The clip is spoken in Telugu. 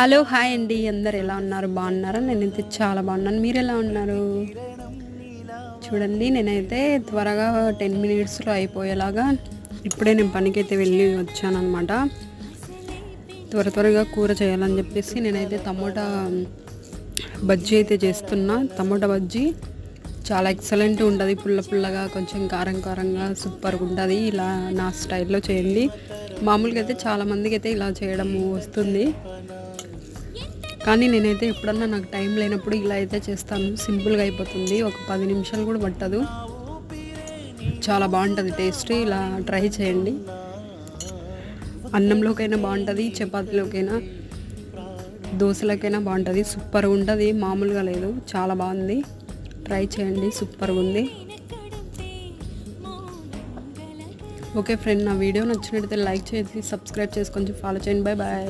హలో హాయ్ అండి. అందరు ఎలా ఉన్నారు? బాగున్నారా? నేనైతే చాలా బాగున్నాను. మీరు ఎలా ఉన్నారు? చూడండి నేనైతే త్వరగా టెన్ మినిట్స్లో అయిపోయేలాగా ఇప్పుడే నేను పనికైతే వెళ్ళి వచ్చానమాట త్వర త్వరగా కూర చేయాలని చెప్పేసి నేనైతే టమోటా బజ్జీ అయితే చేస్తున్నా. టమోటా బజ్జీ చాలా ఎక్సలెంట్ ఉంటుంది. పుల్ల పుల్లగా కొంచెం కారం కారంగా సూపర్గా ఉంటుంది. ఇలా నా స్టైల్లో చేయండి. మామూలుగా అయితే చాలామందికి అయితే ఇలా చేయడం వస్తుంది. కానీ నేనైతే ఎప్పుడన్నా నాకు టైం లేనప్పుడు ఇలా అయితే చేస్తాను. సింపుల్గా అయిపోతుంది. ఒక పది నిమిషాలు కూడా పట్టదు. చాలా బాగుంటుంది. టేస్ట్. ఇలా ట్రై చేయండి. అన్నంలోకైనా బాగుంటుంది. చపాతీలోకైనా దోశలకైనా బాగుంటుంది. సూపర్గా ఉంటుంది. మామూలుగా లేదు. చాలా బాగుంది. ట్రై చేయండి. సూపర్గా ఉంది. ఓకే ఫ్రెండ్ నా వీడియో నచ్చినట్టయితే లైక్ చేసి సబ్స్క్రైబ్ చేసి కొంచెం ఫాలో చేయండి. Bye bye